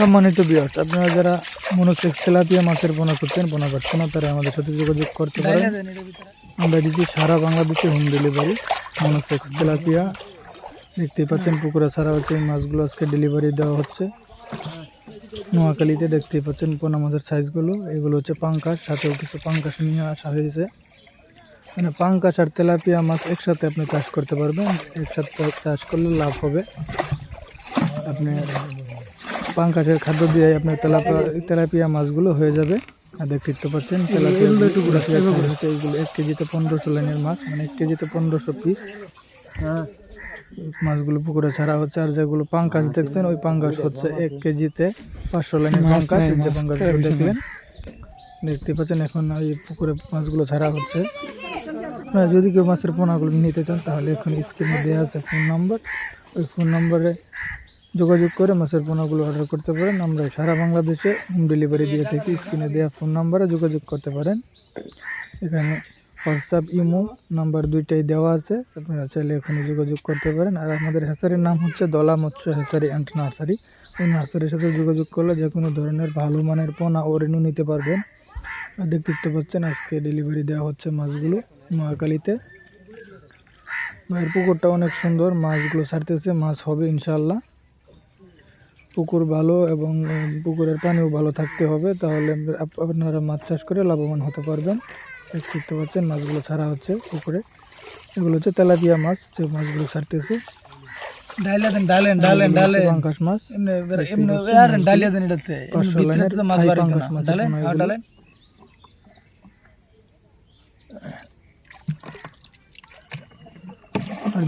সম্মানিত বিয়ার্স আপনারা যারা মনোসেক্স তেলাপিয়া মাছের পোনা করছেন পোনা পাচ্ছেন না তারা আমাদের সাথে যোগাযোগ করতে পারেন। আমরা দিচ্ছি সারা বাংলাদেশে হোম ডেলিভারি মনোসেক্স তেলাপিয়া। দেখতেই পাচ্ছেন পুকুরে সারা হচ্ছে এই মাছগুলো আজকে ডেলিভারি দেওয়া হচ্ছে। নোয়াখালীতে দেখতেই পাচ্ছেন পোনা মাছের সাইজগুলো এগুলো হচ্ছে পাঙ্কাশ সাথেও কিছু পাঙ্কাশ নিয়ে আসা হয়েছে। মানে পাঙ্কাশ আর তেলাপিয়া মাছ একসাথে আপনি চাষ করতে পারবেন। একসাথে চাষ করলে লাভ হবে। আপনি পাঙ্কাশের খাদ্য দিয়ে আপনার তেলাপিয়া তেলাপিয়া মাছগুলো হয়ে যাবে। আর দেখতে পাচ্ছেন তেলাপিয়া তেলাপিয়া এইগুলো এক কেজিতে পনেরোশো লাইনের মাছ মানে এক কেজিতে পনেরোশো পিস মাছগুলো পুকুরে ছাড়া হচ্ছে আর যেগুলো পাঙ্কাশ দেখছেন ওই পাঙ্কাশ হচ্ছে এক কেজিতে পাঁচশো লাইনের পাঙ্কাশ যে পাঙ্কাশগুলো দেখলেন দেখতে পাচ্ছেন। এখন ওই পুকুরে মাছগুলো ছাড়া হচ্ছে। আপনারা যদি কেউ মাছের পোনাগুলো নিতে চান তাহলে এখন স্ক্রিনে দেওয়া আছে ফোন নাম্বার। ওই ফোন নম্বরে যোগাযোগ করে মাছের পোনাগুলো অর্ডার করতে পারেন। আমরা সারা বাংলাদেশে হোম ডেলিভারি দিয়ে থাকি। স্ক্রিনে দেওয়া ফোন নাম্বারে যোগাযোগ করতে পারেন। এখানে হোয়াটসঅ্যাপ ইমো নাম্বার দুইটাই দেওয়া আছে। আপনারা চাইলে এখানে যোগাযোগ করতে পারেন। আর আমাদের হ্যাচারির নাম হচ্ছে দলা মৎস্য হ্যাচারি অ্যান্ড নার্সারি ওই নার্সারির সাথে যোগাযোগ করলে যে কোনো ধরনের ভালো মানের পোনা ও রেনু নিতে পারবেন। দেখতে পাচ্ছেন আজকে ডেলিভারি দেওয়া হচ্ছে মাছগুলো নোয়াখালীতে মায়ের পুকুরটা অনেক সুন্দর। মাছগুলো ছাড়তেছে। মাছ হবে ইনশাল্লাহ পুকুর ভালো এবং পুকুরের পানিও ভালো থাকতে হবে তাহলে আপনারা মাছ চাষ করে লাভবান হতে পারবেন। দেখতে পাচ্ছেন মাছগুলো ছাড়া হচ্ছে পুকুরে। এগুলো হচ্ছে তেলাপিয়া মাছ যে মাছগুলো ছাড়তেছে। ডালিয়া দেন ডালেন ডালেন ডালেন। পাঙ্কাশ মাছ। এমনি এমনি আর ডালিয়া দেন এটাতে ডালেন পাঁচশো ডালেন লাইনের ডালেন মাছ ডালেন ডালেন ডালেন ডালেন ডালেন ডালেন ডালেন ডালেন ডালেন ডালেন।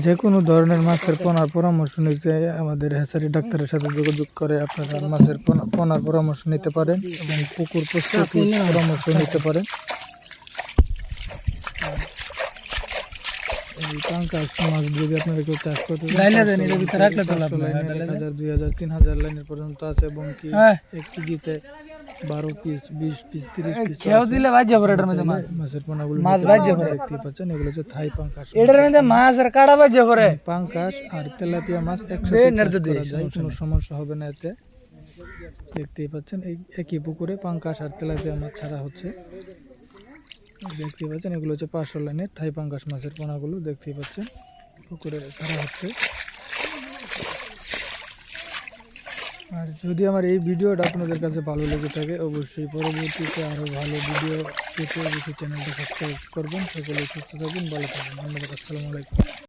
যে কোনো ধরনের মাছের পোনার পরামর্শ নিতে আমাদের হ্যাচারি ডাক্তারের সাথে যোগাযোগ করে আপনারা মাছের পোনার পরামর্শ নিতে পারেন এবং পুকুর প্রস্তুতির পরামর্শ নিতে পারেন। মাছ যদি আপনারা কেউ চাষ করতে চান, ডাইলা দেন, 500 এটার ভিতরে রাখলে তো লাভ পাঁচশো নাই, লাইনের, ডাইলা এক হাজার, দুই হাজার, তিন হাজার লাইনের পর্যন্ত আছে এবং কি হ্যাঁ। এক কেজিতে বারো পিস বিশ পিস তিরিশ পিস খেয়াও দিলে বাজ্য করে এটার মধ্যে মাছ। মাছের পোনাগুলো মাছ বাজ্য পারেন। করে। পাচ্ছেন এগুলো হচ্ছে থাই পাঙ্কাশ এটার মধ্যে মাছ আর কাটা বাজ্য করে পাঙ্কাশ আর তেলাপিয়া মাছ একসাথে চাষ করা যায় কোনো সমস্যা হবে না এতে। দেখতেই পাচ্ছেন এই একই পুকুরে পাঙ্কাশ আর তেলাপিয়া মাছ ছাড়া হচ্ছে। দেখতেই পাচ্ছেন এগুলো হচ্ছে পাঁচশো লাইনের থাই পাঙ্কাশ মাছের পোনাগুলো দেখতেই পাচ্ছেন পুকুরে ছাড়া হচ্ছে। আর যদি আমার এই ভিডিওটা আপনাদের কাছে ভালো লেগে থাকে, অবশ্যই পরবর্তীতে আরও ভালো ভিডিও পেতে অবশ্যই চ্যানেলটা সাবস্ক্রাইব করবেন। সকলে সুস্থ থাকবেন ভালো থাকবেন ধন্যবাদ, আসসালামু আলাইকুম।